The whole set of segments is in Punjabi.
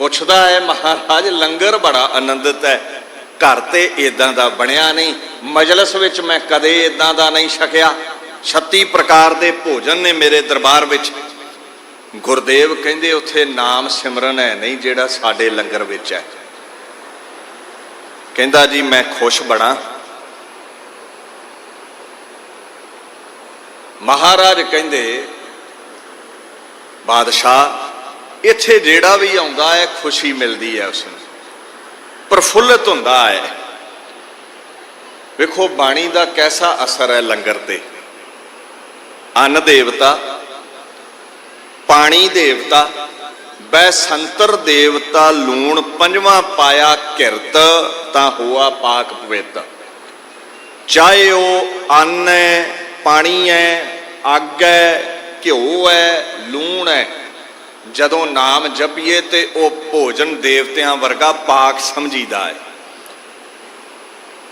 ਪੁੱਛਦਾ ਹੈ, ਮਹਾਰਾਜ, ਲੰਗਰ ਬੜਾ ਆਨੰਦਿਤ ਹੈ। ਘਰ ਤੇ ਇਦਾਂ ਦਾ ਬਣਿਆ ਨਹੀਂ। ਮਜਲਿਸ ਵਿੱਚ ਮੈਂ ਕਦੇ ਇਦਾਂ ਦਾ ਨਹੀਂ ਛਕਿਆ। 36 ਪ੍ਰਕਾਰ ਦੇ ਭੋਜਨ ਨੇ ਮੇਰੇ ਦਰਬਾਰ ਵਿੱਚ। ਗੁਰਦੇਵ ਕਹਿੰਦੇ, ਉੱਥੇ ਨਾਮ ਸਿਮਰਨ ਹੈ ਨਹੀਂ, ਜਿਹੜਾ ਸਾਡੇ ਲੰਗਰ ਵਿੱਚ ਹੈ। ਕਹਿੰਦਾ, ਜੀ, ਮੈਂ ਖੁਸ਼ ਬਣਾ। ਮਹਾਰਾਜ ਕਹਿੰਦੇ, ਬਾਦਸ਼ਾਹ ਇੱਥੇ ਜਿਹੜਾ ਵੀ ਆਉਂਦਾ ਹੈ, ਖੁਸ਼ੀ ਮਿਲਦੀ ਹੈ ਉਸ ਨੂੰ। ਪ੍ਰਫੁੱਲਤ ਹੁੰਦਾ ਹੈ। ਵੇਖੋ, ਬਾਣੀ ਦਾ ਕੈਸਾ ਅਸਰ ਹੈ ਲੰਗਰ ਤੇ। ਅੰਨ ਦੇਵਤਾ, ਪਾਣੀ ਦੇਵਤਾ ਬੈ ਦੇਵਤਾ, ਲੂਣ ਪੰਜਵਾਂ ਪਾਇਆ ਕਿਰਤ, ਤਾਂ ਹੋਆ ਪਾਕ ਪਵਿੱਤ। ਚਾਹੇ ਉਹ ਅੰਨ ਹੈ, ਪਾਣੀ ਹੈ, ਅੱਗ ਹੈ, ਘਿਓ ਹੈ, ਲੂਣ ਹੈ ਜਦੋਂ ਨਾਮ ਜਪੀਏ ਤੇ ਉਹ ਭੋਜਨ ਦੇਵਤਿਆਂ ਵਰਗਾ ਪਾਕ ਸਮਝੀਦਾ ਹੈ।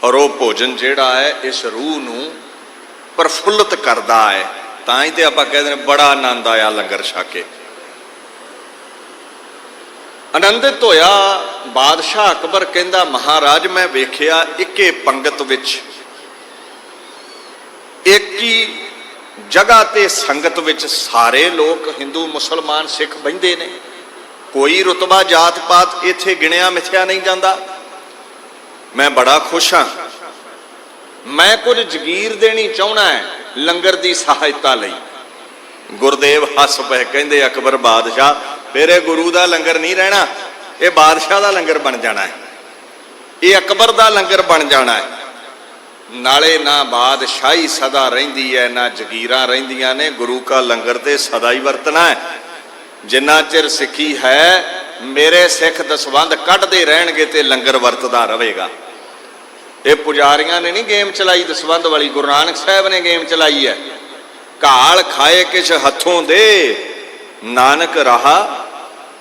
ਔਰ ਉਹ ਭੋਜਨ ਜਿਹੜਾ ਹੈ, ਇਸ ਰੂਹ ਨੂੰ ਪ੍ਰਫੁੱਲਤ ਕਰਦਾ ਹੈ। ਤਾਂ ਹੀ ਤੇ ਆਪਾਂ ਕਹਿੰਦੇ ਨੇ ਬੜਾ ਆਨੰਦ ਆਇਆ ਲੰਗਰ ਛਕ। ਕੇ ਆਨੰਦਿਤ ਹੋਇਆ, ਬਾਦਸ਼ਾਹ ਅਕਬਰ ਕਹਿੰਦਾ, ਮਹਾਰਾਜ, ਮੈਂ ਵੇਖਿਆ ਇੱਕੇ ਪੰਗਤ ਵਿੱਚ, ਇੱਕ ਹੀ ਜਗ੍ਹਾ ਤੇ ਸੰਗਤ ਵਿੱਚ ਸਾਰੇ ਲੋਕ ਹਿੰਦੂ, ਮੁਸਲਮਾਨ, ਸਿੱਖ ਬੈੰਦੇ ਨੇ। ਕੋਈ ਰਤਬਾ ਜਾਤ ਪਾਤ ਇੱਥੇ ਗਿਣਿਆ, ਮਿਥਿਆ ਨਹੀਂ ਜਾਂਦਾ। ਮੈਂ ਬੜਾ ਖੁਸ਼ ਹਾਂ। ਮੈਂ ਕੁਝ ਜਗੀਰ ਦੇਣੀ ਚਾਹਣਾ ਹੈ ਲੰਗਰ ਦੀ ਸਹਾਇਤਾ ਲਈ। ਗੁਰਦੇਵ ਹੱਸ ਪਏ, ਕਹਿੰਦੇ, ਅਕਬਰ ਬਾਦਸ਼ਾਹ, ਤੇਰੇ ਗੁਰੂ ਦਾ ਲੰਗਰ ਨਹੀਂ ਰਹਿਣਾ। ਇਹ ਬਾਦਸ਼ਾਹ ਦਾ ਲੰਗਰ ਬਣ ਜਾਣਾ ਹੈ। ਇਹ ਅਕਬਰ ਦਾ ਲੰਗਰ ਬਣ ਜਾਣਾ ਹੈ। ਨਾਲੇ ਨਾ ਬਾਦਸ਼ਾਹੀ ਸਦਾ ਰਹਿੰਦੀ ਹੈ ਨਾ ਜਗੀਰਾਂ ਰਹਿੰਦੀਆਂ ਨੇ। ਗੁਰੂ ਕਾ ਲੰਗਰ ਤੇ ਸਦਾ ਹੀ ਵਰਤਣਾ ਹੈ ਜਿੰਨਾ ਚਿਰ ਸਿੱਖੀ ਹੈ, ਮੇਰੇ ਸਿੱਖ ਦਸਵੰਦ ਕੱਢਦੇ ਰਹਿਣਗੇ ਤੇ ਲੰਗਰ ਵਰਤਦਾ ਰਹੇਗਾ। ਇਹ ਪੁਜਾਰੀਆਂ ਨੇ ਨਹੀਂ ਗੇਮ ਚਲਾਈ ਦਸਵੰਦ ਵਾਲੀ ਗੁਰੂ ਨਾਨਕ ਸਾਹਿਬ ਨੇ ਗੇਮ ਚਲਾਈ ਹੈ ਘਾਲ ਖਾਏ ਕਿਛ ਹੱਥੋਂ ਦੇ, ਨਾਨਕ ਰਹਾ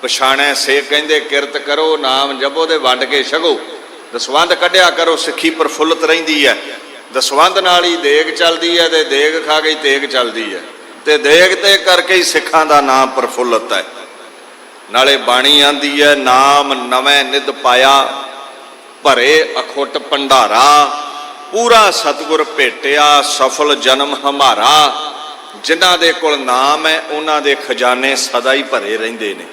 ਪਛਾਣੈ ਸੇ ਕਹਿੰਦੇ ਕਿਰਤ ਕਰੋ, ਨਾਮ ਜਪੋ ਤੇ ਵੰਡ ਕੇ ਛਗੋ ਦਸਵੰਦ ਕੱਢਿਆ ਕਰੋ, ਸਿੱਖੀ ਪ੍ਰਫੁੱਲਤ ਰਹਿੰਦੀ ਹੈ ਦਸਵੰਧ ਨਾਲ ਹੀ ਦੇਗ ਚੱਲਦੀ ਹੈ ਤੇ ਦੇਗ ਖਾ ਕੇ ਤੇਗ ਚੱਲਦੀ ਹੈ। ਤੇ ਦੇਗ ਤੇ ਕਰਕੇ ਹੀ ਸਿੱਖਾਂ ਦਾ ਨਾਮ ਪ੍ਰਫੁੱਲਤ ਹੈ। ਨਾਲੇ ਬਾਣੀ ਆਂਦੀ ਹੈ, ਨਾਮ ਨਵੇਂ ਨਿਧ ਪਾਇਆ, ਭਰੇ ਅਖੁੱਟ ਭੰਡਾਰਾ, ਪੂਰਾ ਸਤਿਗੁਰ ਭੇਟਿਆ, ਸਫਲ ਜਨਮ ਹਮਾਰਾ। ਜਿਨ੍ਹਾਂ ਦੇ ਕੋਲ ਨਾਮ ਹੈ, ਉਹਨਾਂ ਦੇ ਖਜ਼ਾਨੇ ਸਦਾ ਹੀ ਭਰੇ ਰਹਿੰਦੇ ਨੇ।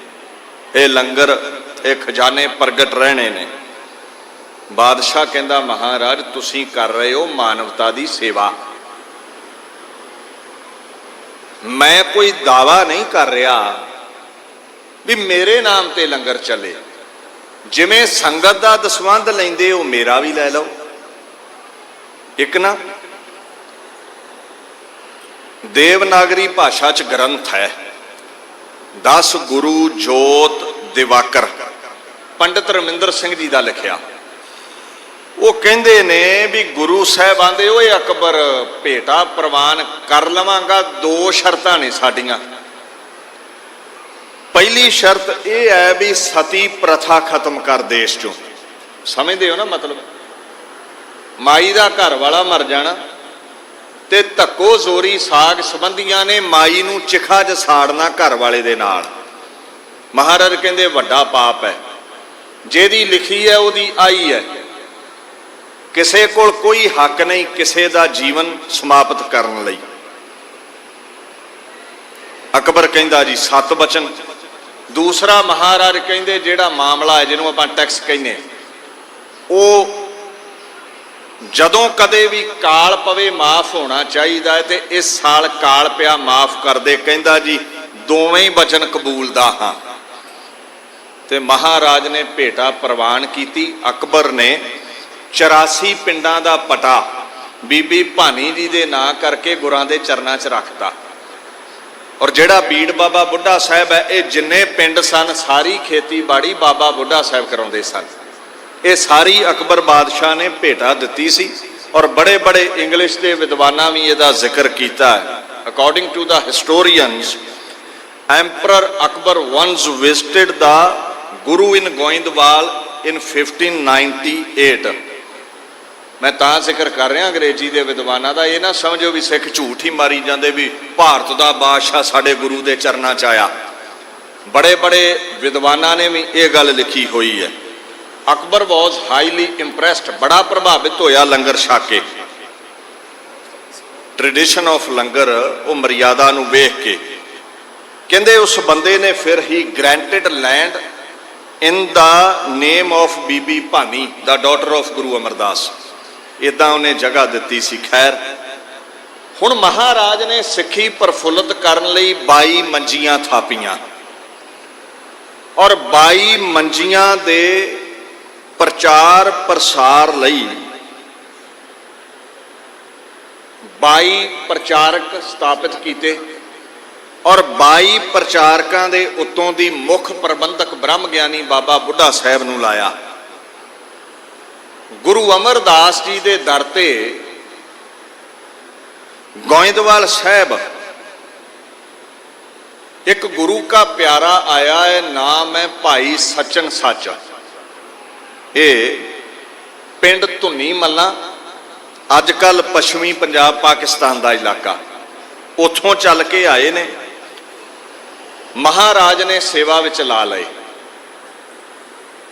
ਇਹ ਲੰਗਰ ਇਹ ਖਜ਼ਾਨੇ ਪ੍ਰਗਟ ਰਹਿਣੇ ਨੇ। ਬਾਦਸ਼ਾਹ ਕਹਿੰਦਾ, ਮਹਾਰਾਜ, ਤੁਸੀਂ ਕਰ ਰਹੇ ਹੋ ਮਾਨਵਤਾ ਦੀ ਸੇਵਾ। ਮੈਂ ਕੋਈ ਦਾਵਾ ਨਹੀਂ ਕਰ ਰਿਹਾ ਵੀ ਮੇਰੇ ਨਾਮ ਤੇ ਲੰਗਰ ਚੱਲੇ। ਜਿਵੇਂ ਸੰਗਤ ਦਾ ਦਸਵੰਧ ਲੈਂਦੇ ਹੋ ਮੇਰਾ ਵੀ ਲੈ ਲਓ। ਇੱਕ ਨਾ, ਦੇਵਨਾਗਰੀ ਭਾਸ਼ਾ ਚ ਗ੍ਰੰਥ ਹੈ 10 ਗੁਰੂ ਜੋਤ ਦਿਵਾਕਰ। ਪੰਡਿਤ ਰਮਿੰਦਰ ਸਿੰਘ ਜੀ ਦਾ ਲਿਖਿਆ। ਉਹ ਕਹਿੰਦੇ ਨੇ ਵੀ ਗੁਰੂ ਸਾਹਿਬ ਆਂਦੇ, ਓਏ ਅਕਬਰ, ਭੇਟਾ ਪ੍ਰਵਾਨ ਕਰ ਲਵਾਂਗਾ, ਦੋ ਸ਼ਰਤਾਂ ਨੇ ਸਾਡੀਆਂ। ਪਹਿਲੀ ਸ਼ਰਤ ਇਹ ਹੈ ਵੀ ਸਤੀ ਪ੍ਰਥਾ ਖਤਮ ਕਰ ਦੇਸ਼ ਚੋਂ। ਸਮਝਦੇ ਹੋ ਨਾ ਮਤਲਬ? ਮਾਈ ਦਾ ਘਰ ਵਾਲਾ ਮਰ ਜਾਣਾ ਤੇ ਧੱਕੋ ਜ਼ੋਰੀ ਸਾਗ ਸੰਬੰਧੀਆਂ ਨੇ ਮਾਈ ਨੂੰ ਚਿਖਾ ਜਸਾੜਨਾ ਘਰ ਵਾਲੇ ਦੇ ਨਾਲ। ਮਹਾਰਾਜ ਕਹਿੰਦੇ, ਵੱਡਾ ਪਾਪ ਹੈ। ਜਿਹਦੀ ਲਿਖੀ ਹੈ, ਉਹਦੀ ਆਈ ਹੈ। ਕਿਸੇ ਕੋਲ ਕੋਈ ਹੱਕ ਨਹੀਂ ਕਿਸੇ ਦਾ ਜੀਵਨ ਸਮਾਪਤ ਕਰਨ ਲਈ। ਅਕਬਰ ਕਹਿੰਦਾ ਜੀ, ਸਤ ਬਚਨ। ਦੂਸਰਾ ਮਹਾਰਾਜ ਕਹਿੰਦੇ, ਜਿਹੜਾ ਮਾਮਲਾ ਹੈ ਜਿਹਨੂੰ ਆਪਾਂ ਟੈਕਸ ਕਹਿੰਦੇ ਉਹ ਜਦੋਂ ਕਦੇ ਵੀ ਕਾਲ ਪਵੇ ਮਾਫ ਹੋਣਾ ਚਾਹੀਦਾ ਹੈ ਤੇ ਇਸ ਸਾਲ ਕਾਲ ਪਿਆ ਮਾਫ ਕਰਦੇ ਕਹਿੰਦਾ ਜੀ, ਦੋਵੇਂ ਬਚਨ ਕਬੂਲਦਾ ਹਾਂ। ਤੇ ਮਹਾਰਾਜ ਨੇ ਭੇਟਾ ਪ੍ਰਵਾਨ ਕੀਤੀ, ਅਕਬਰ ਨੇ 84 ਪਿੰਡਾਂ ਦਾ ਪਟਾ ਬੀਬੀ ਭਾਨੀ ਜੀ ਦੇ ਨਾਂ ਕਰਕੇ ਗੁਰਾਂ ਦੇ ਚਰਨਾਂ 'ਚ ਰੱਖਤਾ। ਔਰ ਜਿਹੜਾ ਬੀੜ ਬਾਬਾ ਬੁੱਢਾ ਸਾਹਿਬ ਹੈ, ਇਹ ਜਿੰਨੇ ਪਿੰਡ ਸਨ, ਸਾਰੀ ਖੇਤੀਬਾੜੀ ਬਾਬਾ ਬੁੱਢਾ ਸਾਹਿਬ ਕਰਾਉਂਦੇ ਸਨ। ਇਹ ਸਾਰੀ ਅਕਬਰ ਬਾਦਸ਼ਾਹ ਨੇ ਭੇਟਾ ਦਿੱਤੀ ਸੀ ਔਰ ਬੜੇ ਬੜੇ ਇੰਗਲਿਸ਼ ਦੇ ਵਿਦਵਾਨਾਂ ਵੀ ਇਹਦਾ ਜ਼ਿਕਰ ਕੀਤਾ ਹੈ। According to the historians emperor Akbar once visited the guru in Goindwal in 1598 ਮੈਂ ਤਾਂ ਜ਼ਿਕਰ ਕਰ ਰਿਹਾ ਅੰਗਰੇਜ਼ੀ ਦੇ ਵਿਦਵਾਨਾਂ ਦਾ, ਇਹ ਨਾ ਸਮਝੋ ਵੀ ਸਿੱਖ ਝੂਠ ਹੀ ਮਾਰੀ ਜਾਂਦੇ ਵੀ ਭਾਰਤ ਦਾ ਬਾਦਸ਼ਾਹ ਸਾਡੇ ਗੁਰੂ ਦੇ ਚਰਨਾਂ 'ਚ ਆਇਆ। ਬੜੇ ਬੜੇ ਵਿਦਵਾਨਾਂ ਨੇ ਵੀ ਇਹ ਗੱਲ ਲਿਖੀ ਹੋਈ ਹੈ। ਅਕਬਰ ਵਾਸ ਹਾਈਲੀ ਇੰਪ੍ਰੈਸਡ ਬੜਾ ਪ੍ਰਭਾਵਿਤ ਹੋਇਆ ਲੰਗਰ ਛਕ ਕੇ। ਟ੍ਰੈਡੀਸ਼ਨ ਆਫ ਲੰਗਰ, ਉਹ ਮਰਿਆਦਾ ਨੂੰ ਵੇਖ ਕੇ। ਕਹਿੰਦੇ ਉਸ ਬੰਦੇ ਨੇ ਫਿਰ ਹੀ ਗ੍ਰੈਂਟਡ land in the name of Bibi Bhani the daughter of Guru Amardas. ਇਦਾਂ ਉਹਨੇ ਜਗ੍ਹਾ ਦਿੱਤੀ ਸੀ, ਖੈਰ। ਹੁਣ ਮਹਾਰਾਜ ਨੇ ਸਿੱਖੀ ਪ੍ਰਫੁੱਲਤ ਕਰਨ ਲਈ 22 ਮੰਜੀਆਂ ਥਾਪੀਆਂ। ਔਰ 22 ਮੰਜੀਆਂ ਦੇ ਪ੍ਰਚਾਰ ਪ੍ਰਸਾਰ ਲਈ 22 ਪ੍ਰਚਾਰਕ ਸਥਾਪਿਤ ਕੀਤੇ ਔਰ 22 ਪ੍ਰਚਾਰਕਾਂ ਦੇ ਉੱਤੋਂ ਦੀ ਮੁੱਖ ਪ੍ਰਬੰਧਕ ਬ੍ਰਹਮ ਗਿਆਨੀ ਬਾਬਾ ਬੁੱਢਾ ਸਾਹਿਬ ਨੂੰ ਲਾਇਆ। ਗੁਰੂ ਅਮਰਦਾਸ ਜੀ ਦੇ ਦਰ ਤੇ ਗੋਇੰਦਵਾਲ ਸਾਹਿਬ ਇੱਕ ਗੁਰੂ ਕਾ ਪਿਆਰਾ ਆਇਆ ਹੈ, ਨਾਮ ਹੈ ਭਾਈ ਸਚਨ ਸੱਚ। ਇਹ ਪਿੰਡ ਧੁੰਨੀ ਮੱਲਾ ਅੱਜ ਕੱਲ ਪੱਛਮੀ ਪੰਜਾਬ ਪਾਕਿਸਤਾਨ ਦਾ ਇਲਾਕਾ। ਉੱਥੋਂ ਚੱਲ ਕੇ ਆਏ ਨੇ। ਮਹਾਰਾਜ ਨੇ ਸੇਵਾ ਵਿੱਚ ਲਾ ਲਏ।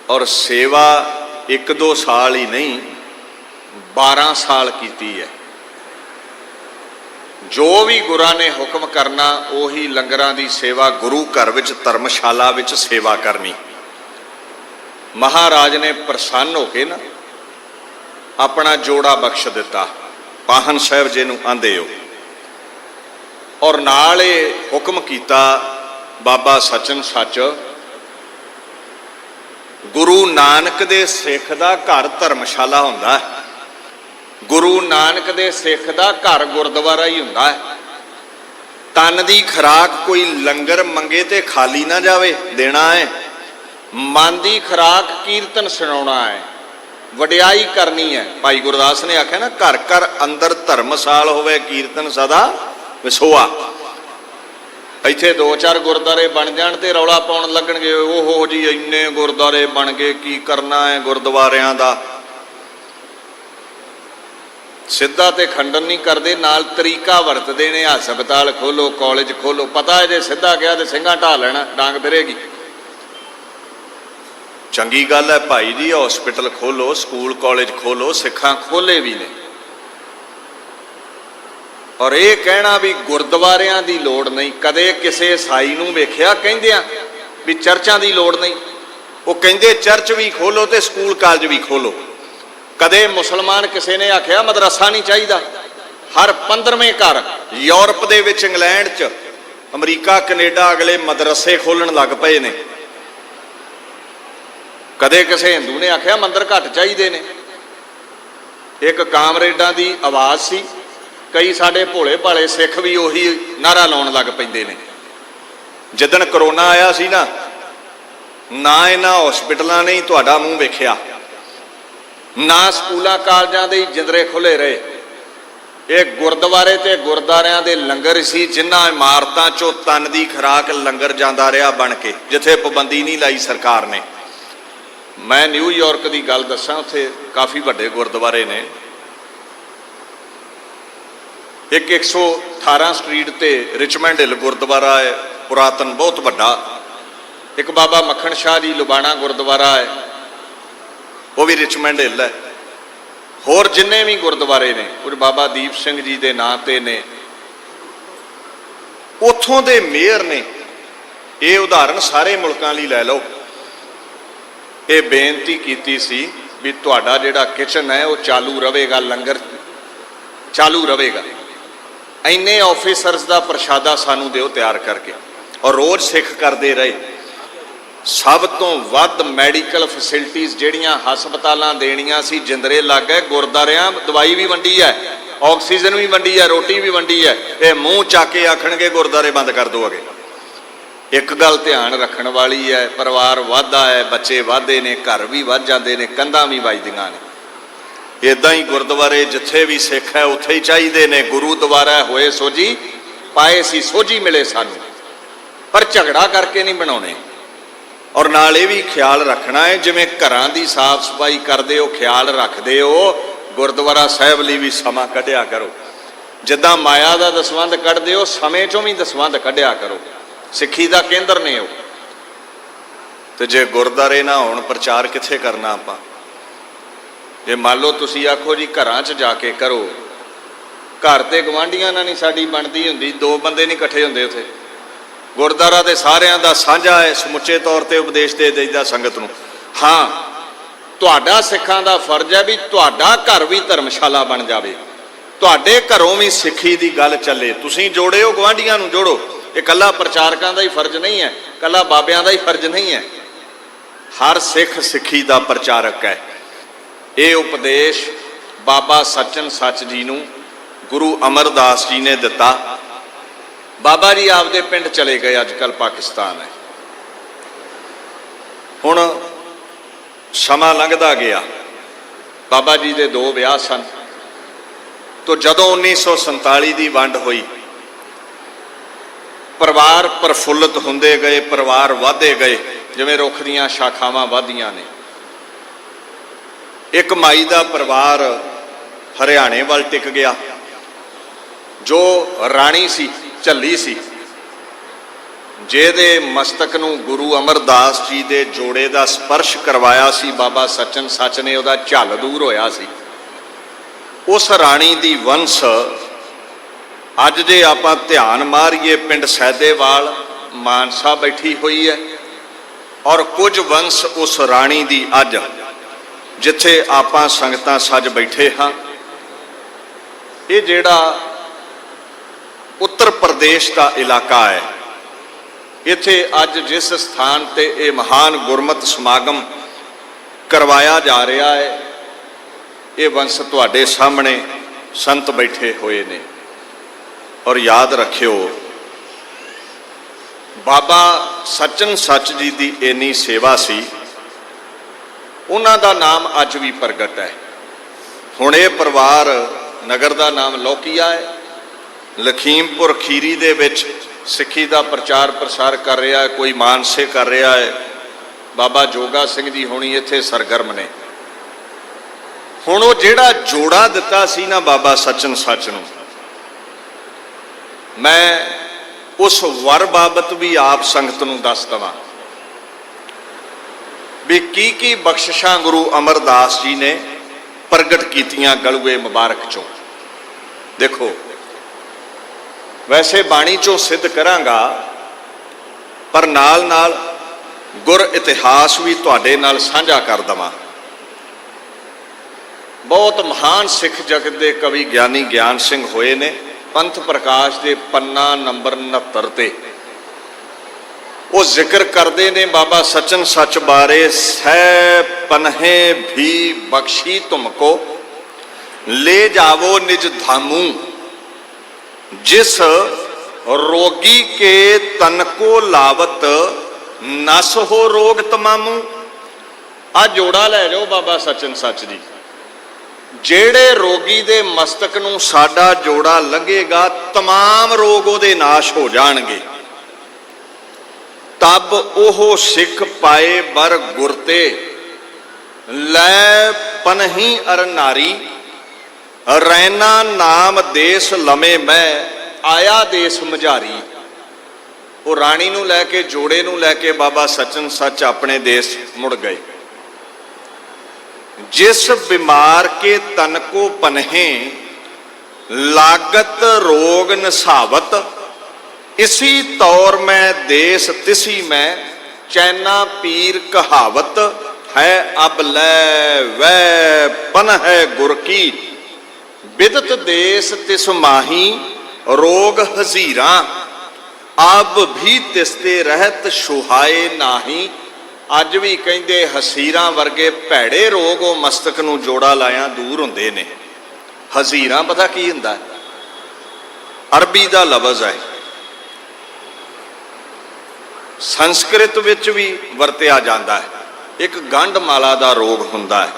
ਔਰ ਸੇਵਾ ਇੱਕ ਦੋ ਸਾਲ ਹੀ ਨਹੀਂ 12 ਸਾਲ ਕੀਤੀ ਹੈ। ਜੋ ਵੀ ਗੁਰਾਂ ਨੇ ਹੁਕਮ ਕਰਨਾ, ਉਹੀ ਲੰਗਰਾਂ ਦੀ ਸੇਵਾ ਗੁਰੂ ਘਰ ਵਿੱਚ ਧਰਮਸ਼ਾਲਾ ਵਿੱਚ ਸੇਵਾ ਕਰਨੀ। ਮਹਾਰਾਜ ਨੇ ਪ੍ਰਸੰਨ ਹੋ ਕੇ ਨਾ ਆਪਣਾ ਜੋੜਾ ਬਖਸ਼ ਦਿੱਤਾ। ਪਾਹਨ ਸਾਹਿਬ ਜੀ ਨੂੰ ਆਂਦੇ ਹੋ। ਔਰ ਨਾਲ ਇਹ ਹੁਕਮ ਕੀਤਾ, ਬਾਬਾ ਸਚਨ ਸੱਚ ਗੁਰੂ ਨਾਨਕ ਦੇ ਸਿੱਖ ਦਾ ਘਰ ਧਰਮਸ਼ਾਲਾ ਹੁੰਦਾ ਹੈ। ਗੁਰੂ ਨਾਨਕ ਦੇ ਸਿੱਖ ਦਾ ਘਰ ਗੁਰਦੁਆਰਾ ਹੀ ਹੁੰਦਾ ਹੈ। ਤਨ ਦੀ ਖਰਾਕ ਕੋਈ ਲੰਗਰ ਮੰਗੇ ਤੇ ਖਾਲੀ ਨਾ ਜਾਵੇ, ਦੇਣਾ ਹੈ। ਮਨ ਦੀ ਖਰਾਕ ਕੀਰਤਨ ਸੁਣਾਉਣਾ ਹੈ। ਵਡਿਆਈ ਕਰਨੀ ਹੈ। ਭਾਈ ਗੁਰਦਾਸ ਨੇ ਆਖਿਆ ਨਾ, ਘਰ ਘਰ ਅੰਦਰ ਧਰਮਸਾਲ ਹੋਵੇ, ਕੀਰਤਨ ਸਦਾ ਵਿਸੋਆ। ਇੱਥੇ ਦੋ ਚਾਰ ਗੁਰਦਾਰੇ ਬਣ ਜਾਣ ਤੇ ਰੌਲਾ ਪਾਉਣ ਲੱਗਣਗੇ। ਓਹੋ ਜੀ, ਇੰਨੇ ਗੁਰਦਾਰੇ ਬਣ ਗਏ ਕੀ ਕਰਨਾ ਹੈ ਗੁਰਦੁਆਰਿਆਂ ਦਾ? ਸਿੱਧਾ ਤੇ ਖੰਡਨ ਨਹੀਂ ਕਰਦੇ, ਨਾਲ ਤਰੀਕਾ ਵਰਤਦੇ ਨੇ, ਹਸਪਤਾਲ ਖੋਲੋ, ਕਾਲਜ ਖੋਲੋ। ਪਤਾ ਹੈ ਜੇ ਸਿੱਧਾ ਗਿਆ ਤੇ ਸਿੰਘਾਂ ਢਾ ਲੈਣਾ, ਡਾਂਗ ਫਿਰੇਗੀ। ਚੰਗੀ ਗੱਲ ਹੈ ਭਾਈ ਜੀ ਹਸਪੀਟਲ ਖੋਲੋ, ਸਕੂਲ, ਕਾਲਜ ਖੋਲੋ, ਸਿੱਖਾਂ ਖੋਲੇ ਵੀ ਨੇ। ਔਰ ਇਹ ਕਹਿਣਾ ਵੀ ਗੁਰਦੁਆਰਿਆਂ ਦੀ ਲੋੜ ਨਹੀਂ। ਕਦੇ ਕਿਸੇ ਈਸਾਈ ਨੂੰ ਵੇਖਿਆ? ਕਹਿੰਦਿਆਂ ਵੀ ਚਰਚਾਂ ਦੀ ਲੋੜ ਨਹੀਂ। ਉਹ ਕਹਿੰਦੇ, ਚਰਚ ਵੀ ਖੋਲੋ ਤੇ ਸਕੂਲ ਕਾਲਜ ਵੀ ਖੋਲੋ। ਕਦੇ ਮੁਸਲਮਾਨ ਕਿਸੇ ਨੇ ਆਖਿਆ, ਮਦਰਸਾ ਨਹੀਂ ਚਾਹੀਦਾ। ਹਰ 15ਵੇਂ ਘਰ ਯੂਰਪ ਦੇ ਵਿੱਚ, ਇੰਗਲੈਂਡ 'ਚ, ਅਮਰੀਕਾ, ਕੈਨੇਡਾ ਅਗਲੇ ਮਦਰਸੇ ਖੋਲਣ ਲੱਗ ਪਏ ਨੇ। ਕਦੇ ਕਿਸੇ ਹਿੰਦੂ ਨੇ ਆਖਿਆ, ਮੰਦਰ ਘੱਟ ਚਾਹੀਦੇ ਨੇ। ਇੱਕ ਕਾਮਰੇਡਾਂ ਦੀ ਆਵਾਜ਼ ਸੀ। ਕਈ ਸਾਡੇ ਭੋਲੇ ਭਾਲੇ ਸਿੱਖ ਵੀ ਉਹੀ ਨਾਰਾ ਲਾਉਣ ਲੱਗ ਪੈਂਦੇ ਨੇ। ਜਿੱਦਣ ਕਰੋਨਾ ਆਇਆ ਸੀ ਨਾ ਨਾ ਇਹਨਾਂ ਹਸਪੀਟਲਾਂ ਨੇ ਹੀ ਤੁਹਾਡਾ ਮੂੰਹ ਵੇਖਿਆ। ਨਾ ਸਕੂਲਾਂ ਕਾਲਜਾਂ ਦੇ ਜਿੰਦਰੇ ਖੁੱਲੇ ਰਹੇ। ਇਹ ਗੁਰਦੁਆਰੇ ਤੇ ਗੁਰਦਾਰਿਆਂ ਦੇ ਲੰਗਰ ਸੀ, ਜਿਨ੍ਹਾਂ ਇਮਾਰਤਾਂ ਚੋਂ ਤਨ ਦੀ ਖਰਾਕ ਲੰਗਰ ਜਾਂਦਾ ਰਿਹਾ ਬਣ ਕੇ, ਜਿੱਥੇ ਪਾਬੰਦੀ ਨਹੀਂ ਲਾਈ ਸਰਕਾਰ ਨੇ। ਮੈਂ ਨਿਊਯਾਰਕ ਦੀ ਗੱਲ ਦੱਸਾਂ, ਉੱਥੇ ਕਾਫੀ ਵੱਡੇ ਗੁਰਦੁਆਰੇ ਨੇ। ਇੱਕ 118 ਸਟਰੀਟ ਤੇ ਰਿਚਮੈਂਡ ਹਿੱਲ ਗੁਰਦੁਆਰਾ ਹੈ, ਪੁਰਾਤਨ ਬਹੁਤ ਵੱਡਾ। ਇੱਕ ਬਾਬਾ ਮੱਖਣ ਸ਼ਾਹ ਜੀ ਲੁਬਾਣਾ ਗੁਰਦੁਆਰਾ ਹੈ, ਉਹ ਵੀ ਰਿਚਮੈਂਡ ਹਿੱਲ ਹੈ। ਹੋਰ ਜਿੰਨੇ ਵੀ ਗੁਰਦੁਆਰੇ ਨੇ ਕੁਝ ਬਾਬਾ ਦੀਪ ਸਿੰਘ ਜੀ ਦੇ ਨਾਂ ਤੇ ਨੇ, ਉਥੋਂ ਦੇ ਮੇਅਰ ਨੇ, ਇਹ ਉਦਾਹਰਣ ਸਾਰੇ ਮੁਲਕਾਂ ਲਈ ਲੈ ਲਓ। ਇਹ ਬੇਨਤੀ ਕੀਤੀ ਸੀ ਵੀ ਤੁਹਾਡਾ ਜਿਹੜਾ ਕਿਚਨ ਹੈ, ਉਹ ਚਾਲੂ ਰਹੇਗਾ ਲੰਗਰ, ਚਾਲੂ ਰਹੇਗਾ ਇੰਨੇ ਆਫੀਸਰਸ ਦਾ ਪ੍ਰਸ਼ਾਦਾ ਸਾਨੂੰ ਦਿਓ ਤਿਆਰ ਕਰਕੇ। ਔਰ ਰੋਜ਼ ਸਿੱਖ ਕਰਦੇ ਰਹੇ। ਸਭ ਤੋਂ ਵੱਧ ਮੈਡੀਕਲ ਫੈਸਿਲਿਟੀਆਂ ਜਿਹੜੀਆਂ ਹਸਪਤਾਲਾਂ ਦੇਣੀਆਂ ਸੀ, ਜਿੰਦਰੇ ਲੱਗ ਗਏ ਗੁਰਦਾਰਿਆਂ ਦਵਾਈ ਵੀ ਵੰਡੀ ਹੈ, ਆਕਸੀਜਨ ਵੀ ਵੰਡੀ ਹੈ, ਰੋਟੀ ਵੀ ਵੰਡੀ ਹੈ। ਇਹ ਮੂੰਹ ਚੱਕ ਕੇ ਆਖਣਗੇ ਗੁਰਦਾਰੇ ਬੰਦ ਕਰ ਦੋ ਅਗੇ। ਇੱਕ ਗੱਲ ਧਿਆਨ ਰੱਖਣ ਵਾਲੀ ਹੈ, ਪਰਿਵਾਰ ਵਾਧਾ ਹੈ, ਬੱਚੇ ਵਾਧੇ ਨੇ, ਘਰ ਵੀ ਵੱਧ ਜਾਂਦੇ ਨੇ, ਕੰਧਾਂ ਵੀ ਵੱਜਦੀਆਂ ਨੇ। ਇਦਾਂ ਹੀ ਗੁਰਦੁਆਰੇ ਜਿੱਥੇ ਵੀ ਸਿੱਖ ਹੈ, ਉੱਥੇ ਹੀ ਚਾਹੀਦੇ ਨੇ। ਗੁਰੂ ਦੁਆਰਾ ਹੋਏ ਸੋਜੀ ਪਾਏ ਸੀ ਸੋਜੀ ਮਿਲੇ ਸਾਨੂੰ। ਪਰ ਝਗੜਾ ਕਰਕੇ ਨਹੀਂ ਬਣਾਉਣੇ। ਔਰ ਨਾਲ ਇਹ ਵੀ ਖਿਆਲ ਰੱਖਣਾ ਹੈ, ਜਿਵੇਂ ਘਰਾਂ ਦੀ ਸਾਫ਼ ਸਫ਼ਾਈ ਕਰਦੇ ਹੋ, ਖਿਆਲ ਰੱਖਦੇ ਹੋ, ਗੁਰਦੁਆਰਾ ਸਾਹਿਬ ਲਈ ਵੀ ਸਮਾਂ ਕੱਢਿਆ ਕਰੋ। ਜਿੱਦਾਂ ਮਾਇਆ ਦਾ ਦਸਵੰਧ ਕੱਢਦੇ ਹੋ, ਸਮੇਂ ਚੋਂ ਵੀ ਦਸਵੰਧ ਕੱਢਿਆ ਕਰੋ। ਸਿੱਖੀ ਦਾ ਕੇਂਦਰ ਨੇ ਉਹ। ਤੇ ਜੇ ਗੁਰਦਾਰੇ ਨਾ ਹੋਣ, ਪ੍ਰਚਾਰ ਕਿੱਥੇ ਕਰਨਾ ਆਪਾਂ? ਜੇ ਮੰਨ ਲਓ ਤੁਸੀਂ ਆਖੋ ਜੀ ਘਰਾਂ 'ਚ ਜਾ ਕੇ ਕਰੋ, ਘਰ ਤੇ ਗਵਾਂਢੀਆਂ ਨਾਲ ਨਹੀਂ ਸਾਡੀ ਬਣਦੀ ਹੁੰਦੀ, ਦੋ ਬੰਦੇ ਨਹੀਂ ਇਕੱਠੇ ਹੁੰਦੇ ਉਥੇ। ਗੁਰਦਾਰਾ ਦੇ ਸਾਰਿਆਂ ਦਾ ਸਾਂਝਾ ਹੈ, ਸਮੁੱਚੇ ਤੌਰ ਤੇ ਉਪਦੇਸ਼ ਦੇ ਦੇਈਦਾ ਸੰਗਤ ਨੂੰ। ਹਾਂ, ਤੁਹਾਡਾ ਸਿੱਖਾਂ ਦਾ ਫਰਜ਼ ਹੈ ਵੀ ਤੁਹਾਡਾ ਘਰ ਵੀ ਧਰਮਸ਼ਾਲਾ ਬਣ ਜਾਵੇ। ਤੁਹਾਡੇ ਘਰੋਂ ਵੀ ਸਿੱਖੀ ਦੀ ਗੱਲ ਚੱਲੇ। ਤੁਸੀਂ ਜੋੜਿਓ ਗਵਾਂਢੀਆਂ ਨੂੰ ਜੋੜੋ। ਇਹ ਕੱਲਾ ਪ੍ਰਚਾਰਕਾਂ ਦਾ ਹੀ ਫਰਜ਼ ਨਹੀਂ ਹੈ ਕੱਲਾ ਬਾਬਿਆਂ ਦਾ ਹੀ ਫਰਜ਼ ਨਹੀਂ ਹੈ। ਹਰ ਸਿੱਖ ਸਿੱਖੀ ਦਾ ਪ੍ਰਚਾਰਕ ਹੈ। ਇਹ ਉਪਦੇਸ਼ ਬਾਬਾ ਸਚਨ ਸੱਚ ਜੀ ਨੂੰ ਗੁਰੂ ਅਮਰਦਾਸ ਜੀ ਨੇ ਦਿੱਤਾ। ਬਾਬਾ ਜੀ ਆਪਦੇ ਪਿੰਡ ਚਲੇ ਗਏ, ਅੱਜ ਕੱਲ ਪਾਕਿਸਤਾਨ ਹੈ। ਹੁਣ ਸਮਾਂ ਲੰਘਦਾ ਗਿਆ। ਬਾਬਾ ਜੀ ਦੇ ਦੋ ਵਿਆਹ ਸਨ। ਤੋਂ ਜਦੋਂ 1947 ਦੀ ਵੰਡ ਹੋਈ, ਪਰਿਵਾਰ ਪ੍ਰਫੁੱਲਤ ਹੁੰਦੇ ਗਏ, ਪਰਿਵਾਰ ਵਧਦੇ ਗਏ, ਜਿਵੇਂ ਰੁੱਖ ਦੀਆਂ ਸ਼ਾਖਾਵਾਂ ਵਧਦੀਆਂ ਨੇ। ਇੱਕ ਮਾਈ ਦਾ ਪਰਿਵਾਰ ਹਰਿਆਣੇ ਵੱਲ ਟਿਕ ਗਿਆ। ਜੋ ਰਾਣੀ ਸੀ, ਝੱਲੀ ਸੀ। ਜਿਹਦੇ ਮਸਤਕ ਨੂੰ ਗੁਰੂ ਅਮਰਦਾਸ ਜੀ ਦੇ ਜੋੜੇ ਦਾ ਸਪਰਸ਼ ਕਰਵਾਇਆ ਸੀ, ਬਾਬਾ ਸਚਨ ਸੱਚ ਨੇ ਉਹਦਾ ਝੱਲ ਦੂਰ ਹੋਇਆ ਸੀ। ਉਸ ਰਾਣੀ ਦੀ ਵੰਸ਼, ਅੱਜ ਜੇ ਆਪਾਂ ਧਿਆਨ ਮਾਰੀਏ, ਪਿੰਡ ਸੈਦੇਵਾਲ ਮਾਨਸਾ ਬੈਠੀ ਹੋਈ ਹੈ। ਔਰ ਕੁਝ ਵੰਸ਼ ਉਸ ਰਾਣੀ ਦੀ ਅੱਜ ਜਿੱਥੇ ਆਪਾਂ ਸੰਗਤਾਂ ਸੱਜ ਬੈਠੇ ਹਾਂ, ਇਹ ਜਿਹੜਾ ਉੱਤਰ ਪ੍ਰਦੇਸ਼ ਦਾ ਇਲਾਕਾ ਹੈ, ਇੱਥੇ ਅੱਜ ਜਿਸ ਸਥਾਨ ਤੇ ਇਹ ਮਹਾਨ ਗੁਰਮਤ ਸਮਾਗਮ ਕਰਵਾਇਆ ਜਾ ਰਿਹਾ ਹੈ, ਇਹ ਵੰਸ਼ ਤੁਹਾਡੇ ਸਾਹਮਣੇ ਸੰਤ ਬੈਠੇ ਹੋਏ ਨੇ। ਔਰ ਯਾਦ ਰੱਖਿਓ, ਬਾਬਾ ਸਚਨ ਸੱਚ ਜੀ ਦੀ ਇੰਨੀ ਸੇਵਾ ਸੀ ਉਹਨਾਂ ਦਾ ਨਾਮ ਅੱਜ ਵੀ ਪ੍ਰਗਟ ਹੈ। ਹੁਣ ਇਹ ਪਰਿਵਾਰ ਨਗਰ ਦਾ ਨਾਮ ਲੋਕੀਆ ਹੈ। ਲਖੀਮਪੁਰ ਖੀਰੀ ਦੇ ਵਿੱਚ ਸਿੱਖੀ ਦਾ ਪ੍ਰਚਾਰ ਪ੍ਰਸਾਰ ਕਰ ਰਿਹਾ ਹੈ, ਕੋਈ ਮਾਨਸੇ ਕਰ ਰਿਹਾ ਹੈ। ਬਾਬਾ ਜੋਗਾ ਸਿੰਘ ਜੀ ਹੋਣੀ ਇੱਥੇ ਸਰਗਰਮ ਨੇ। ਹੁਣ ਉਹ ਜਿਹੜਾ ਜੋੜਾ ਦਿੱਤਾ ਸੀ ਨਾ ਬਾਬਾ ਸਚਨ ਸੱਚ ਨੂੰ, ਮੈਂ ਉਸ ਵਰ ਬਾਬਤ ਵੀ ਆਪ ਸੰਗਤ ਨੂੰ ਦੱਸ ਦਵਾਂ। ਵੀ ਕੀ ਕੀ ਬਖਸ਼ਿਸ਼ਾਂ ਗੁਰੂ ਅਮਰਦਾਸ ਜੀ ਨੇ ਪ੍ਰਗਟ ਕੀਤੀਆਂ ਗਲੂਏ ਮੁਬਾਰਕ ਚੋਂ? ਦੇਖੋ, ਵੈਸੇ ਬਾਣੀ ਚੋਂ ਸਿੱਧ ਕਰਾਂਗਾ, ਪਰ ਨਾਲ ਨਾਲ ਗੁਰ ਇਤਿਹਾਸ ਵੀ ਤੁਹਾਡੇ ਨਾਲ ਸਾਂਝਾ ਕਰ ਦਵਾਂ। ਬਹੁਤ ਮਹਾਨ ਸਿੱਖ ਜਗਤ ਦੇ ਕਵੀ ਗਿਆਨੀ ਗਿਆਨ ਸਿੰਘ ਹੋਏ ਨੇ, ਪੰਥ ਪ੍ਰਕਾਸ਼ ਦੇ ਪੰਨਾ ਨੰਬਰ 69 ਤੇ। ਉਹ ਜ਼ਿਕਰ ਕਰਦੇ ਨੇ ਬਾਬਾ ਸਚਨ ਸੱਚ ਬਾਰੇ ਸਹਿ ਪਨਹੇ ਵੀ ਬਖਸ਼ੀ ਤੁਮਕੋ ਲੈ ਜਾਵੋ ਨਿਜ ਧਾਮੂ ਜਿਸ ਰੋਗੀ ਕੇ ਤਨ ਕੋ ਲਾਵਤ ਨਸ ਹੋ ਰੋਗ ਤਮਾਮੂ ਆ ਜੋੜਾ ਲੈ ਜਾਓ ਬਾਬਾ ਸਚਨ ਸੱਚ ਜੀ ਜਿਹੜੇ ਰੋਗੀ ਦੇ ਮਸਤਕ ਨੂੰ ਸਾਡਾ ਜੋੜਾ ਲੱਗੇਗਾ तमाम ਰੋਗ ਉਹਦੇ ਨਾਸ਼ ਹੋ ਜਾਣਗੇ ਤਬ ਉਹ ਸਿੱਖ ਪਾਏ ਬਰ ਗੁਰਤੇ। ਲੈ ਪਨਹੀ ਅਰ ਨਾਰੀ, ਰੈਨਾ ਨਾਮ ਦੇਸ ਲਮੇ ਮੈਂ, ਆਇਆ ਦੇਸ ਮਝਾਰੀ। ਉਹ ਰਾਣੀ ਨੂੰ ਲੈ ਕੇ, ਜੋੜੇ ਨੂੰ ਲੈ ਕੇ ਬਾਬਾ ਸਚਨ ਸੱਚ ਆਪਣੇ ਦੇਸ਼ ਮੁੜ ਗਏ। ਜਿਸ ਬਿਮਾਰ ਕੇ ਤਨ ਕੋ ਪਨਹੇ, ਲਾਗਤ ਰੋਗ ਨਸਾਵਤ ਇसी ਤੌਰ ਮੈਂ ਦੇਸ ਤਿਸੀ ਮੈਂ, ਚੈਨਾ ਪੀਰ ਕਹਾਵਤ ਹੈ ਅਬ ਲੈ ਵੈ ਪਨ ਹੈ ਗੁਰ ਕੀ। ਬਿਦਤ ਦੇਸ ਤਿਸ ਮਾਹੀ, ਰੋਗ ਹਜ਼ੀਰਾ। ਅਬ ਵੀ ਤਿਸਤੇ ਰਹਿਤ ਸੁਹਾਏ ਨਾਹੀ। ਅੱਜ ਵੀ ਕਹਿੰਦੇ ਹਸੀਰਾਂ ਵਰਗੇ ਭੈੜੇ ਰੋਗ ਉਹ ਮਸਤਕ ਨੂੰ ਜੋੜਾ ਲਾਇਆ ਦੂਰ ਹੁੰਦੇ ਨੇ। ਹਜ਼ੀਰਾਂ ਪਤਾ ਕੀ ਹੁੰਦਾ ਅਰਬੀ ਦਾ ਲਫ਼ਜ਼ ਹੈ। ਸੰਸਕ੍ਰਿਤ ਵਿੱਚ ਵੀ ਵਰਤਿਆ ਜਾਂਦਾ ਹੈ। ਇੱਕ ਗੰਢ ਮਾਲਾ ਦਾ ਰੋਗ ਹੁੰਦਾ ਹੈ।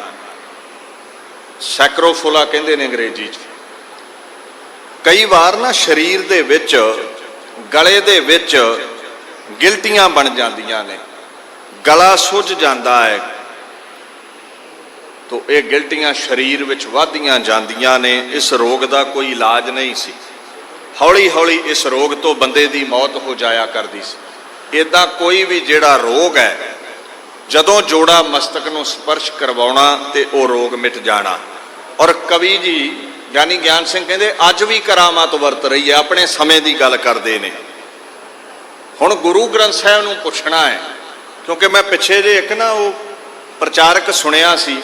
ਸੈਕਰੋਫੋਲਾ ਕਹਿੰਦੇ ਨੇ ਅੰਗਰੇਜ਼ੀ 'ਚ। ਕਈ ਵਾਰ ਨਾ ਸਰੀਰ ਦੇ ਵਿੱਚ, ਗਲੇ ਦੇ ਵਿੱਚ ਗਿਲਟੀਆਂ ਬਣ ਜਾਂਦੀਆਂ ਨੇ। ਗਲਾ ਸੁੱਜ ਜਾਂਦਾ ਹੈ। ਤੋ ਇਹ ਗਿਲਟੀਆਂ ਸਰੀਰ ਵਿੱਚ ਵਧਦੀਆਂ ਜਾਂਦੀਆਂ ਨੇ। ਇਸ ਰੋਗ ਦਾ ਕੋਈ ਇਲਾਜ ਨਹੀਂ ਸੀ। ਹੌਲੀ ਹੌਲੀ ਇਸ ਰੋਗ ਤੋਂ ਬੰਦੇ ਦੀ ਮੌਤ ਹੋ ਜਾਇਆ ਕਰਦੀ ਸੀ। ਇਦਾਂ ਕੋਈ ਵੀ ਜਿਹੜਾ ਰੋਗ ਹੈ ਜਦੋਂ ਜੋੜਾ ਮਸਤਕ ਨੂੰ ਸਪਰਸ਼ ਕਰਵਾਉਣਾ ਤੇ ਉਹ ਰੋਗ ਮਿਟ ਜਾਣਾ। ਔਰ ਕਵੀ ਜੀ ਗਿਆਨੀ ਗਿਆਨ ਸਿੰਘ ਕਹਿੰਦੇ ਅੱਜ ਵੀ ਕਰਾਮਾਤ ਵਰਤ ਰਹੀ ਹੈ ਆਪਣੇ ਸਮੇਂ ਦੀ ਗੱਲ ਕਰਦੇ ਨੇ। ਹੁਣ ਗੁਰੂ ਗ੍ਰੰਥ ਸਾਹਿਬ ਨੂੰ ਪੁੱਛਣਾ ਹੈ ਕਿਉਂਕਿ ਮੈਂ ਪਿੱਛੇ ਜੇ ਇੱਕ ਨਾ ਉਹ ਪ੍ਰਚਾਰਕ ਸੁਣਿਆ ਸੀ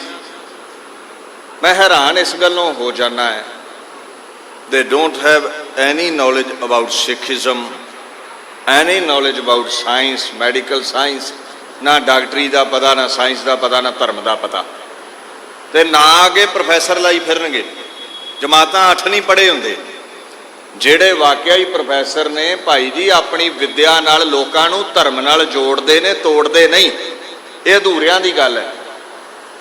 ਮੈਂ ਹੈਰਾਨ ਇਸ ਗੱਲੋਂ ਹੋ ਜਾਣਾ ਹੈ। They don't have any knowledge about Sikhism, any knowledge about science medical science ਨਾ ਡਾਕਟਰੀ ਦਾ ਪਤਾ, ਨਾ ਸਾਇੰਸ ਦਾ ਪਤਾ, ਨਾ ਧਰਮ ਦਾ ਪਤਾ। ਤੇ ਨਾ ਅੱਗੇ ਪ੍ਰੋਫੈਸਰ ਲਾਈ ਫਿਰਨਗੇ। ਜਮਾਤਾਂ ਅੱਠ ਨਹੀਂ ਪੜ੍ਹੇ ਹੁੰਦੇ। ਜਿਹੜੇ ਵਾਕਿਆ ਹੀ ਪ੍ਰੋਫੈਸਰ ਨੇ, ਭਾਈ ਜੀ, ਆਪਣੀ ਵਿੱਦਿਆ ਨਾਲ ਲੋਕਾਂ ਨੂੰ ਧਰਮ ਨਾਲ ਜੋੜਦੇ ਨੇ, ਤੋੜਦੇ ਨਹੀਂ। ਇਹ ਅਧੂਰਿਆਂ ਦੀ ਗੱਲ ਹੈ।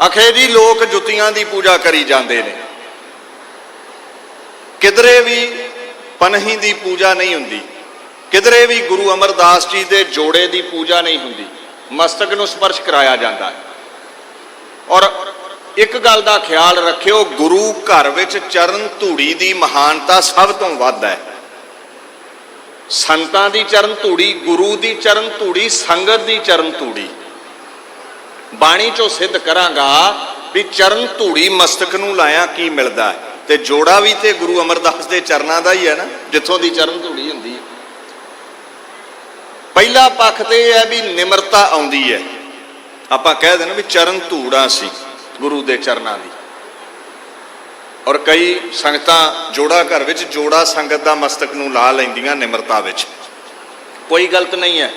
ਅਖੇ ਜੀ, ਲੋਕ ਜੁੱਤੀਆਂ ਦੀ ਪੂਜਾ ਕਰੀ ਜਾਂਦੇ ਨੇ। ਕਿਧਰੇ ਵੀ ਪਨਹੀ ਦੀ ਪੂਜਾ ਨਹੀਂ ਹੁੰਦੀ। ਕਿਧਰੇ ਵੀ ਗੁਰੂ ਅਮਰਦਾਸ ਜੀ ਦੇ ਜੋੜੇ ਦੀ ਪੂਜਾ ਨਹੀਂ ਹੁੰਦੀ, ਮਸਤਕ ਨੂੰ ਸਪਰਸ਼ ਕਰਾਇਆ ਜਾਂਦਾ ਹੈ। ਔਰ ਇੱਕ ਗੱਲ ਦਾ ਖਿਆਲ ਰੱਖਿਓ, ਗੁਰੂ ਘਰ ਵਿੱਚ ਚਰਨ ਧੂੜੀ ਦੀ ਮਹਾਨਤਾ ਸਭ ਤੋਂ ਵੱਧ ਹੈ। ਸੰਤਾਂ ਦੀ ਚਰਨ ਧੂੜੀ, ਗੁਰੂ ਦੀ ਚਰਨ ਧੂੜੀ, ਸੰਗਤ ਦੀ ਚਰਨ ਧੂੜੀ। ਬਾਣੀ ਚੋਂ ਸਿੱਧ ਕਰਾਂਗਾ ਵੀ ਚਰਨ ਧੂੜੀ ਮਸਤਕ ਨੂੰ ਲਾਇਆ ਕੀ ਮਿਲਦਾ ਹੈ। ਤੇ ਜੋੜਾ ਵੀ ਤੇ ਗੁਰੂ ਅਮਰਦਾਸ ਦੇ ਚਰਨਾਂ ਦਾ ਹੀ ਹੈ ਨਾ, ਜਿੱਥੋਂ ਦੀ ਚਰਨ ਧੂੜੀ ਹੁੰਦੀ ਪਹਿਲਾ ਪੱਖ ਤੇ ਇਹ ਹੈ ਵੀ ਨਿਮਰਤਾ ਆਉਂਦੀ ਹੈ। ਆਪਾਂ ਕਹਿ ਦੇਣਾ ਵੀ ਚਰਨ ਧੂੜਾ ਸੀ, ਗੁਰੂ ਦੇ ਚਰਨਾਂ ਦੀ। ਔਰ ਕਈ ਸੰਗਤਾਂ ਜੋੜਾ ਘਰ ਵਿੱਚ ਜੋੜਾ ਸੰਗਤ ਦਾ ਮਸਤਕ ਨੂੰ ਲਾ ਲੈਂਦੀਆਂ ਨਿਮਰਤਾ ਵਿੱਚ। ਕੋਈ ਗਲਤ ਨਹੀਂ ਹੈ।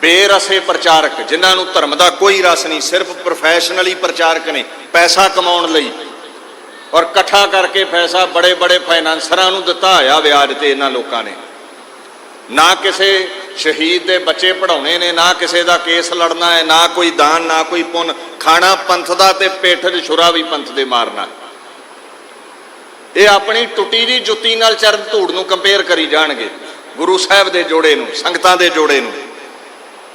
ਬੇਰਸੇ ਪ੍ਰਚਾਰਕ, ਜਿਨ੍ਹਾਂ ਨੂੰ ਧਰਮ ਦਾ ਕੋਈ ਰਸ ਨਹੀਂ, ਸਿਰਫ ਪ੍ਰੋਫੈਸ਼ਨਲੀ ਪ੍ਰਚਾਰਕ ਨੇ ਪੈਸਾ ਕਮਾਉਣ ਲਈ। ਔਰ ਇਕੱਠਾ ਕਰਕੇ ਪੈਸਾ ਬੜੇ ਬੜੇ ਫਾਈਨਾਂਸਰਾਂ ਨੂੰ ਦਿੱਤਾ ਹੋਇਆ ਵਿਆਜ ਤੇ ਇਹਨਾਂ ਲੋਕਾਂ ਨੇ। ਨਾ ਕਿਸੇ ਸ਼ਹੀਦ ਦੇ ਬੱਚੇ ਪੜਾਉਣੇ ਨੇ, ਨਾ ਕਿਸੇ ਦਾ ਕੇਸ ਲੜਨਾ ਹੈ, ਨਾ ਕੋਈ ਦਾਨ, ਨਾ ਕੋਈ ਪੁੰਨ। ਖਾਣਾ ਪੰਥ ਦਾ ਤੇ ਪੇਠ 'ਚ ਛੁਰਾ ਵੀ ਪੰਥ ਦੇ ਮਾਰਨਾ ਇਹ ਆਪਣੀ ਟੁੱਟੀ ਦੀ ਜੁੱਤੀ ਨਾਲ ਚਰਨ ਧੂੜ ਨੂੰ ਕੰਪੇਅਰ ਕਰੀ ਜਾਣਗੇ, ਗੁਰੂ ਸਾਹਿਬ ਦੇ ਜੋੜੇ ਨੂੰ, ਸੰਗਤਾਂ ਦੇ ਜੋੜੇ ਨੂੰ।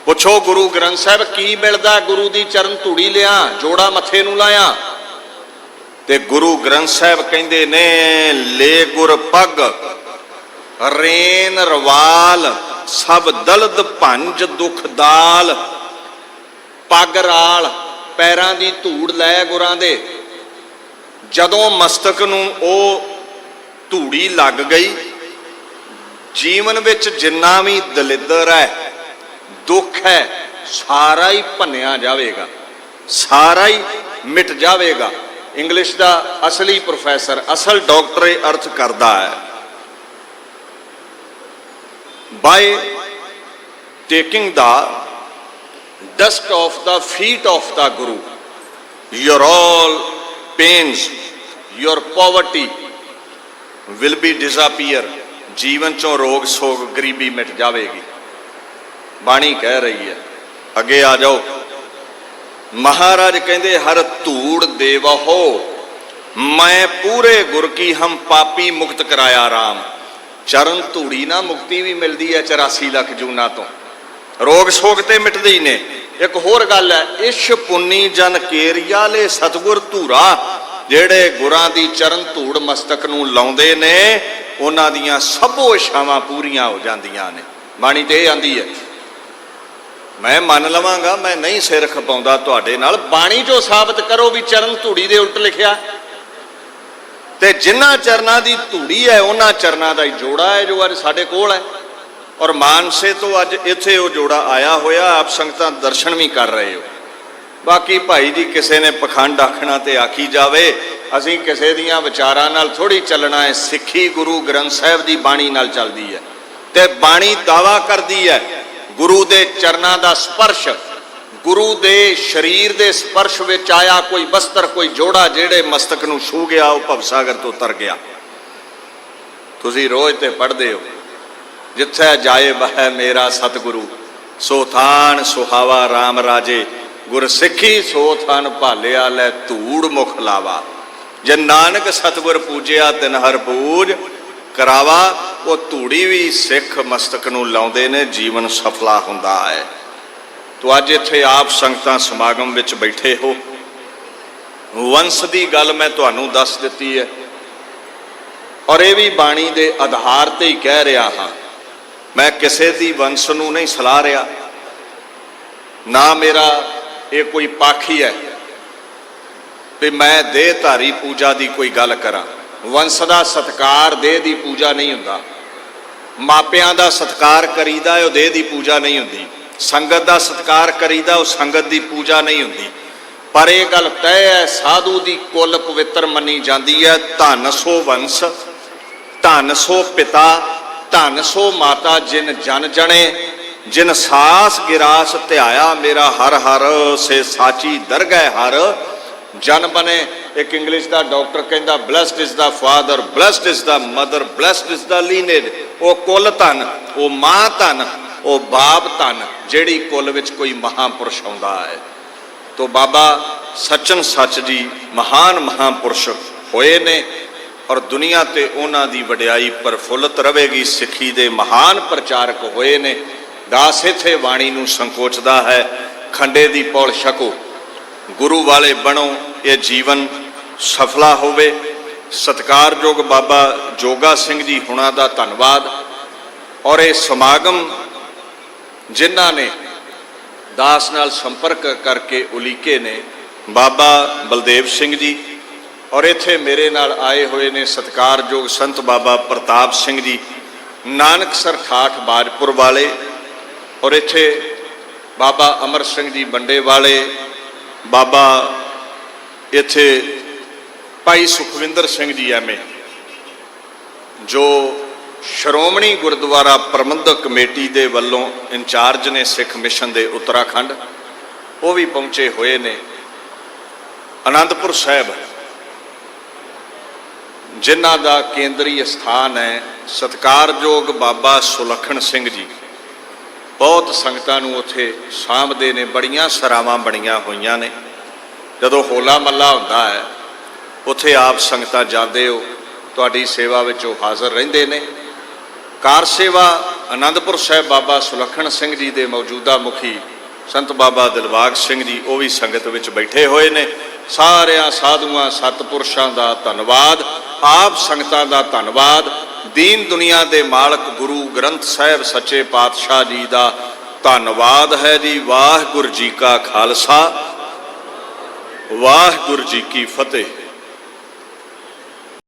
ਪੁੱਛੋ ਗੁਰੂ ਗ੍ਰੰਥ ਸਾਹਿਬ, ਕੀ ਮਿਲਦਾ ਗੁਰੂ ਦੀ ਚਰਨ ਧੂੜੀ ਲਿਆ, ਜੋੜਾ ਮੱਥੇ ਨੂੰ ਲਾਇਆ? ਤੇ ਗੁਰੂ ਗ੍ਰੰਥ ਸਾਹਿਬ ਕਹਿੰਦੇ ਨੇ, ਲੈ ਗੁਰ ਪੱਗ ਰੇਨ ਰਵਾਲ, ਸਭ ਦਲਦ ਭੰਜ ਦੁਖ ਦਾਲ। ਪੱਗ ਰਾਲ, ਪੈਰਾਂ ਦੀ ਧੂੜ ਲੈ ਗੁਰਾਂ ਦੇ। ਜਦੋਂ ਮਸਤਕ ਨੂੰ ਉਹ ਧੂੜੀ ਲੱਗ ਗਈ, ਜੀਵਨ ਵਿੱਚ ਜਿੰਨਾ ਵੀ ਦਲਿੱਦਰ ਹੈ, ਦੁੱਖ ਹੈ, ਸਾਰਾ ਹੀ ਭੰਨਿਆ ਜਾਵੇਗਾ। ਸਾਰਾ ਹੀ ਮਿਟ ਜਾਵੇਗਾ। ਇੰਗਲਿਸ਼ ਦਾ ਅਸਲੀ ਪ੍ਰੋਫੈਸਰ, ਅਸਲ ਡਾਕਟਰ ਅਰਥ ਕਰਦਾ ਹੈ। By taking the dust of the feet of the guru. Your all pains, your poverty will be disappear. ਜੀਵਨ ਚੋਂ ਰੋਗ ਸੋਗ ਗਰੀਬੀ ਮਿਟ ਜਾਵੇਗੀ ਬਾਣੀ ਕਹਿ ਰਹੀ ਹੈ ਅੱਗੇ ਆ ਜਾਓ ਮਹਾਰਾਜ ਕਹਿੰਦੇ ਹਰ ਧੂੜ ਦੇਵਹੋ ਮੈਂ ਪੂਰੇ ਗੁਰ ਕੀ ਹਮ ਪਾਪੀ ਮੁਕਤ ਕਰਾਇਆ ਰਾਮ ਚਰਨ ਧੂੜੀ ਨਾ ਮੁਕਤੀ ਵੀ ਮਿਲਦੀ ਹੈ 84 ਲੱਖ ਜੂਨਾ ਤੋਂ। ਰੋਗ ਸੋਗ ਤੇ ਮਿਟਦੇ ਹੀ ਨੇ। ਇੱਕ ਹੋਰ ਗੱਲ ਹੈ, ਇਸ਼ ਪੁੰਨੀ ਜਨ ਕੇਰੀਆ ਲੈ ਸਤਗੁਰ ਧੂਰਾ। ਜਿਹੜੇ ਗੁਰਾਂ ਦੀ ਚਰਨ ਧੂੜ ਮਸਤਕ ਨੂੰ ਲਾਉਂਦੇ ਨੇ, ਉਹਨਾਂ ਦੀਆਂ ਸਭੋ ਇਛਾਵਾਂ ਪੂਰੀਆਂ ਹੋ ਜਾਂਦੀਆਂ ਨੇ। ਬਾਣੀ ਤੇ ਇਹ ਆਂਦੀ ਹੈ, ਮੈਂ ਮੰਨ ਲਵਾਂਗਾ, ਮੈਂ ਨਹੀਂ ਸਿਰ ਖਪਾਉਂਦਾ ਤੁਹਾਡੇ ਨਾਲ। ਬਾਣੀ ਚੋਂ ਸਾਬਤ ਕਰੋ ਵੀ ਚਰਨ ਧੂੜੀ ਦੇ ਉਲਟ ਲਿਖਿਆ। ਤੇ ਜਿਨ੍ਹਾਂ ਚਰਨਾਂ ਦੀ ਧੂੜੀ ਹੈ, ਉਹਨਾਂ ਚਰਨਾਂ ਦਾ ਹੀ ਜੋੜਾ ਹੈ ਜੋ ਅੱਜ ਸਾਡੇ ਕੋਲ ਹੈ। ਔਰ ਮਾਨਸੇ ਤੋਂ ਅੱਜ ਇੱਥੇ ਉਹ ਜੋੜਾ ਆਇਆ ਹੋਇਆ, ਆਪ ਸੰਗਤਾਂ ਦਰਸ਼ਨ ਵੀ ਕਰ ਰਹੇ ਹੋ। ਬਾਕੀ ਭਾਈ ਜੀ ਕਿਸੇ ਨੇ ਪਖੰਡ ਆਖਣਾ ਤੇ ਆਖੀ ਜਾਵੇ, ਅਸੀਂ ਕਿਸੇ ਦੀਆਂ ਵਿਚਾਰਾਂ ਨਾਲ ਥੋੜੀ ਚੱਲਣਾ ਹੈ। ਸਿੱਖੀ ਗੁਰੂ ਗ੍ਰੰਥ ਸਾਹਿਬ ਦੀ ਬਾਣੀ ਨਾਲ ਚੱਲਦੀ ਹੈ। ਤੇ ਬਾਣੀ ਦਾਵਾ ਕਰਦੀ ਹੈ, ਗੁਰੂ ਦੇ ਚਰਨਾਂ ਦਾ ਸਪਰਸ਼ ਗੁਰੂ ਦੇ ਸਰੀਰ ਦੇ ਸਪਰਸ਼ ਵਿੱਚ ਆਇਆ ਕੋਈ ਬਸਤਰ, ਕੋਈ ਜੋੜਾ ਜਿਹੜੇ ਮਸਤਕ ਨੂੰ ਛੂ ਗਿਆ, ਉਹ ਭਵਸਾਗਰ ਤੋਂ ਤਰ ਗਿਆ। ਤੁਸੀਂ ਰੋਜ਼ ਤੇ ਪੜ੍ਹਦੇ ਹੋ, ਜਿੱਥੇ ਜਾਏ ਬਹਿ ਮੇਰਾ ਸਤਿਗੁਰੂ ਸੋਥਾਨ ਸੁਹਾਵਾ RAM ਰਾਜੇ, ਗੁਰਸਿੱਖੀ ਸਿੱਖੀ ਸੋ ਥਾਨ ਭਾਲਿਆ ਲੈ ਧੂੜ ਮੁਖ ਲਾਵਾ। ਜੇ ਨਾਨਕ ਸਤਿਗੁਰ ਪੂਜਿਆ, ਤਿਨ ਹਰ ਪੂਜ ਕਰਾਵਾ, ਉਹ ਧੂੜੀ ਵੀ ਸਿੱਖ ਮਸਤਕ ਨੂੰ ਲਾਉਂਦੇ ਨੇ, ਜੀਵਨ ਸਫਲਾ ਹੁੰਦਾ ਹੈ। ਤੋ ਅੱਜ ਇੱਥੇ ਆਪ ਸੰਗਤਾਂ ਸਮਾਗਮ ਵਿੱਚ ਬੈਠੇ ਹੋ। ਵੰਸ਼ ਦੀ ਗੱਲ ਮੈਂ ਤੁਹਾਨੂੰ ਦੱਸ ਦਿੱਤੀ ਹੈ। ਔਰ ਇਹ ਵੀ ਬਾਣੀ ਦੇ ਆਧਾਰ ਤੇ ਹੀ ਕਹਿ ਰਿਹਾ ਹਾਂ। ਮੈਂ ਕਿਸੇ ਦੀ ਵੰਸ਼ ਨੂੰ ਨਹੀਂ ਸਲਾਹ ਰਿਹਾ। ਨਾ ਮੇਰਾ ਇਹ ਕੋਈ ਪਾਖੀ ਹੈ ਵੀ ਮੈਂ ਦੇਹ ਧਾਰੀ ਪੂਜਾ ਦੀ ਕੋਈ ਗੱਲ ਕਰਾਂ। ਵੰਸ਼ ਦਾ ਸਤਕਾਰ ਦੇਹ ਦੀ ਪੂਜਾ ਨਹੀਂ ਹੁੰਦਾ। ਮਾਪਿਆਂ ਦਾ ਸਤਕਾਰ ਕਰੀਦਾ ਉਹ ਦੇਹ ਦੀ ਪੂਜਾ ਨਹੀਂ ਹੁੰਦੀ। ਸੰਗਤ ਦਾ ਸਤਕਾਰ ਕਰੀਦਾ, ਉਹ ਸੰਗਤ ਦੀ ਪੂਜਾ ਨਹੀਂ ਹੁੰਦੀ। ਪਰ ਇਹ ਗੱਲ ਤੈਅ ਹੈ, ਸਾਧੂ ਦੀ ਕੁੱਲ ਪਵਿੱਤਰ ਮੰਨੀ ਜਾਂਦੀ ਹੈ, ਧਨ ਸੋ ਵੰਸ਼, ਧਨ ਸੋ ਪਿਤਾ, ਧਨ ਸੋ ਮਾਤਾ, ਜਿਨ ਜਨ ਜਣੇ, ਜਿਨ ਸਾਸ ਗਿਰਾਸ ਧਿਆਇਆ, ਮੇਰਾ ਹਰ ਹਰ, ਸੇ ਸਾਚੀ ਦਰਗਹਿ ਹਰ। ਜਨ ਬਨੇ ਇੱਕ ਇੰਗਲਿਸ਼ ਦਾ ਡਾਕਟਰ ਕਹਿੰਦਾ blessed is the father blessed is the mother blessed is the lineage ਉਹ ਕੁੱਲ ਧਨ, ਉਹ ਮਾਂ ਧਨ ਉਹ ਬਾਪ ਧਨ ਜਿਹੜੀ ਕੁੱਲ ਵਿੱਚ ਕੋਈ ਮਹਾਪੁਰਸ਼ ਆਉਂਦਾ ਹੈ। ਤੋ ਬਾਬਾ ਸਚਨ ਸੱਚ ਜੀ ਮਹਾਨ ਮਹਾਪੁਰਸ਼ ਹੋਏ ਨੇ ਔਰ ਦੁਨੀਆ ਤੇ ਉਹਨਾਂ ਦੀ ਵਡਿਆਈ ਪਰਫੁੱਲਤ ਰਹੇਗੀ, ਸਿੱਖੀ ਦੇ ਮਹਾਨ ਪ੍ਰਚਾਰਕ ਹੋਏ ਨੇ। ਦਾਸ ਇਥੇ ਬਾਣੀ ਨੂੰ ਸੰਕੋਚਦਾ ਹੈ, ਖੰਡੇ ਦੀ ਪੌਲ ਛਕੋ। ਗੁਰੂ ਵਾਲੇ ਬਣੋ, ਇਹ ਜੀਵਨ ਸਫਲਾ ਹੋਵੇ। ਸਤਕਾਰਯੋਗ ਬਾਬਾ ਜੋਗਾ ਸਿੰਘ ਜੀ ਹੁਣਾਂ ਦਾ ਧੰਨਵਾਦ। ਔਰ ਇਹ ਸਮਾਗਮ ਜਿਨ੍ਹਾਂ ਨੇ ਦਾਸ ਨਾਲ ਸੰਪਰਕ ਕਰਕੇ ਉਲੀਕੇ ਨੇ, ਬਾਬਾ ਬਲਦੇਵ ਸਿੰਘ ਜੀ ਔਰ ਇੱਥੇ ਮੇਰੇ ਨਾਲ ਆਏ ਹੋਏ ਨੇ ਸਤਕਾਰਯੋਗ ਸੰਤ ਬਾਬਾ ਪ੍ਰਤਾਪ ਸਿੰਘ ਜੀ ਨਾਨਕਸਰ ਠਾਠ ਬਾਜਪੁਰ ਵਾਲੇ ਔਰ ਇੱਥੇ ਬਾਬਾ ਅਮਰ ਸਿੰਘ ਜੀ ਬੰਡੇ ਵਾਲੇ, ਬਾਬਾ ਇੱਥੇ ਭਾਈ ਸੁਖਵਿੰਦਰ ਸਿੰਘ ਜੀ ਐਮਏ ਜੋ ਸ਼੍ਰੋਮਣੀ ਗੁਰਦੁਆਰਾ ਪ੍ਰਬੰਧਕ ਕਮੇਟੀ ਦੇ ਵੱਲੋਂ ਇੰਚਾਰਜ ਨੇ ਸਿੱਖ ਮਿਸ਼ਨ ਦੇ ਉੱਤਰਾਖੰਡ, ਉਹ ਵੀ ਪਹੁੰਚੇ ਹੋਏ ਨੇ। ਅਨੰਦਪੁਰ ਸਾਹਿਬ, ਜਿਨ੍ਹਾਂ ਦਾ ਕੇਂਦਰੀ ਸਥਾਨ ਹੈ ਸਤਕਾਰਯੋਗ ਬਾਬਾ ਸੁਲੱਖਣ ਸਿੰਘ ਜੀ। ਬਹੁਤ ਸੰਗਤਾਂ ਨੂੰ ਉੱਥੇ ਸਾਂਭਦੇ ਨੇ, ਬੜੀਆਂ ਸਰਾਵਾਂ ਬਣੀਆਂ ਹੋਈਆਂ ਨੇ। ਜਦੋਂ ਹੋਲਾ ਮੱਲਾ ਹੁੰਦਾ ਹੈ, ਉੱਥੇ ਆਪ ਸੰਗਤਾਂ ਜਾਂਦੇ ਹੋ, ਤੁਹਾਡੀ ਸੇਵਾ ਵਿੱਚ ਉਹ ਹਾਜ਼ਰ ਰਹਿੰਦੇ ਨੇ। ਕਾਰ ਸੇਵਾ ਆਨੰਦਪੁਰ ਸਾਹਿਬ ਬਾਬਾ ਸੁਲੱਖਣ ਸਿੰਘ ਜੀ ਦੇ ਮੌਜੂਦਾ ਮੁਖੀ ਸੰਤ ਬਾਬਾ ਦਿਲਬਾਗ ਸਿੰਘ ਜੀ, ਉਹ ਵੀ ਸੰਗਤ ਵਿੱਚ ਬੈਠੇ ਹੋਏ ਨੇ। ਸਾਰਿਆਂ ਸਾਧੂਆਂ, ਸਤਪੁਰਸ਼ਾਂ ਦਾ ਧੰਨਵਾਦ, ਆਪ ਸੰਗਤਾਂ ਦਾ ਧੰਨਵਾਦ। ਦੀਨ ਦੁਨੀਆ ਦੇ ਮਾਲਕ ਗੁਰੂ ਗ੍ਰੰਥ ਸਾਹਿਬ ਸੱਚੇ ਪਾਤਸ਼ਾਹ ਜੀ ਦਾ ਧੰਨਵਾਦ ਹੈ ਜੀ। ਵਾਹਿਗੁਰੂ ਜੀ ਕਾ ਖਾਲਸਾ, ਵਾਹਿਗੁਰੂ ਜੀ ਕੀ ਫਤਿਹ।